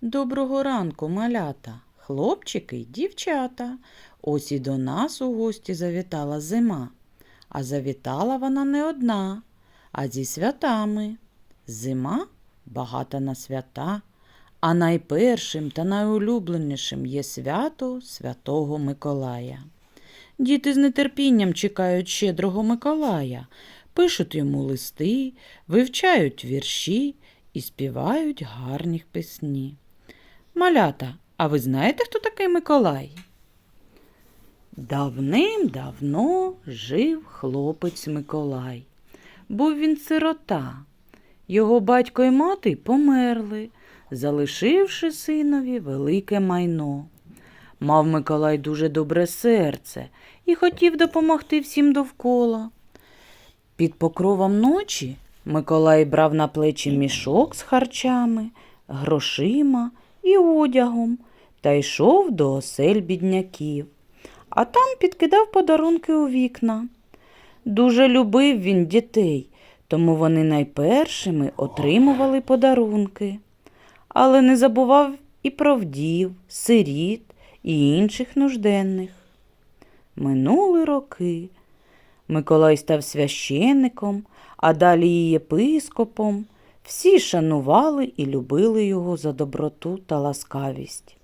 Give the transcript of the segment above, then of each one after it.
Доброго ранку, малята, хлопчики й дівчата. Ось і до нас у гості завітала зима. А завітала вона не одна, а зі святами. Зима багата на свята, а найпершим та найулюбленішим є свято Святого Миколая. Діти з нетерпінням чекають щедрого Миколая, пишуть йому листи, вивчають вірші і співають гарні пісні. Малята, а ви знаєте, хто такий Миколай? Давним-давно жив хлопець Миколай. Був він сирота. Його батько і мати померли, залишивши синові велике майно. Мав Миколай дуже добре серце і хотів допомогти всім довкола. Під покровом ночі Миколай брав на плечі мішок з харчами, грошима і одягом та йшов до осель бідняків, а там підкидав подарунки у вікна. Дуже любив він дітей, тому вони найпершими отримували подарунки, але не забував і про вдів, сиріт і інших нужденних. Минули роки. Миколай став священником, а далі і єпископом. Всі шанували і любили його за доброту та ласкавість.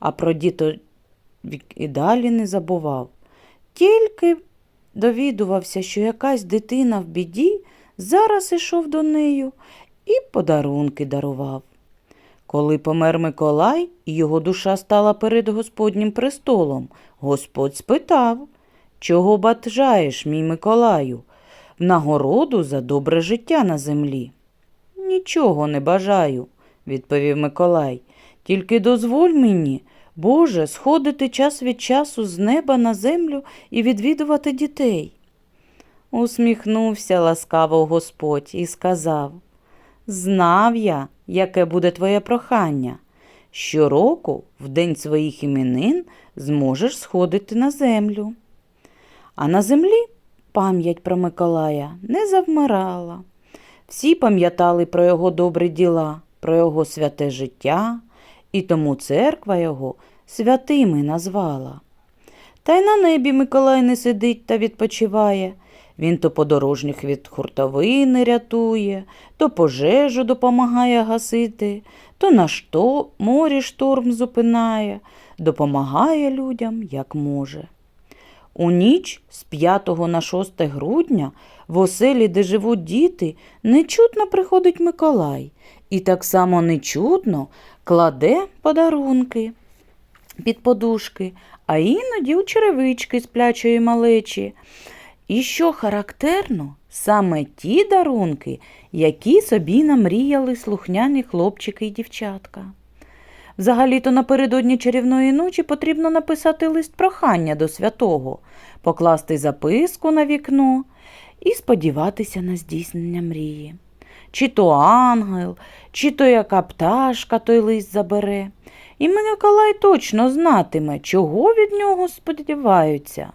А про діток і далі не забував. Тільки довідувався, що якась дитина в біді зараз ішов до нею і подарунки дарував. Коли помер Миколай і його душа стала перед Господнім престолом, Господь спитав, чого бажаєш, мій Миколаю, в нагороду за добре життя на землі. Нічого не бажаю, відповів Миколай. Тільки дозволь мені, Боже, сходити час від часу з неба на землю і відвідувати дітей. Усміхнувся ласкаво Господь і сказав Знав я, яке буде твоє прохання. Щороку, в день своїх іменин, зможеш сходити на землю. А на землі пам'ять про Миколая не завмирала. Всі пам'ятали про його добрі діла, про його святе життя, і тому церква його святими назвала. Та й на небі Миколай не сидить та відпочиває. Він то подорожніх від хуртовини рятує, то пожежу допомагає гасити, то на що морі шторм зупинає, допомагає людям, як може. У ніч з 5 на 6 грудня в оселі, де живуть діти, нечутно приходить Миколай і так само нечутно кладе подарунки під подушки, а іноді у черевички сплячої малечі. І що характерно, саме ті дарунки, які собі намріяли слухняні хлопчики й дівчатка. Взагалі-то напередодні чарівної ночі потрібно написати лист прохання до святого, покласти записку на вікно і сподіватися на здійснення мрії. Чи то ангел, чи то яка пташка той лист забере. І Миколай точно знатиме, чого від нього сподіваються.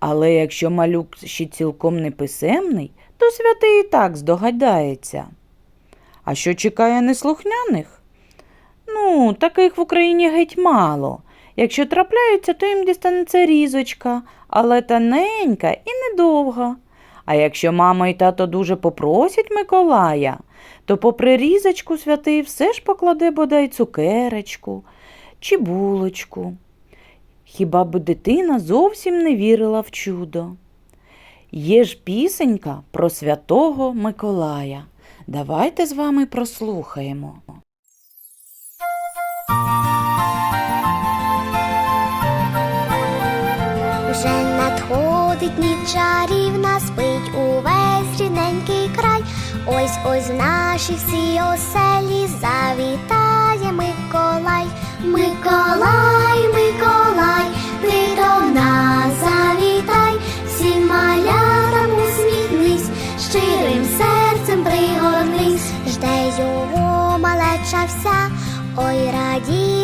Але якщо малюк ще цілком не писемний, то святий і так здогадається. А що чекає неслухняних? Ну, таких в Україні геть мало. Якщо трапляються, то їм дістанеться різочка, але тоненька і недовга. А якщо мама і тато дуже попросять Миколая, то попри різочку святий все ж покладе бодай цукеречку чи булочку. Хіба б дитина зовсім не вірила в чудо? Є ж пісенька про святого Миколая. Давайте з вами прослухаємо. Надходить ніч чарівна, спить увесь рідненький край. Ось ось в наші всі оселі завітає Миколай. Миколай, Миколай, ти до нас завітай, всім малятам усміхнись, щирим серцем пригорнись, жде його малеча вся, ой радіє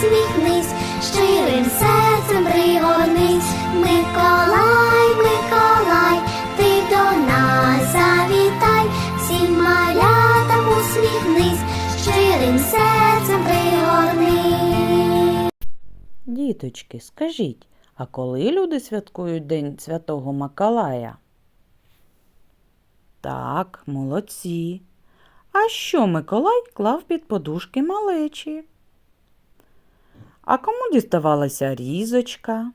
малятам усміхнись, щирим серцем пригорнись. Миколай, Миколай, ти до нас завітай, всім малятам усміхнись, щирим серцем пригорнись. Діточки, скажіть, а коли люди святкують День Святого Миколая? Так, молодці. А що Миколай клав під подушки малечі? А кому діставалася різочка?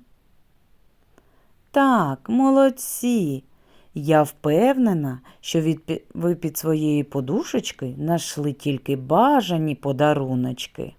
Так, молодці. Я впевнена, що від, ви під своєї подушечки знайшли тільки бажані подаруночки.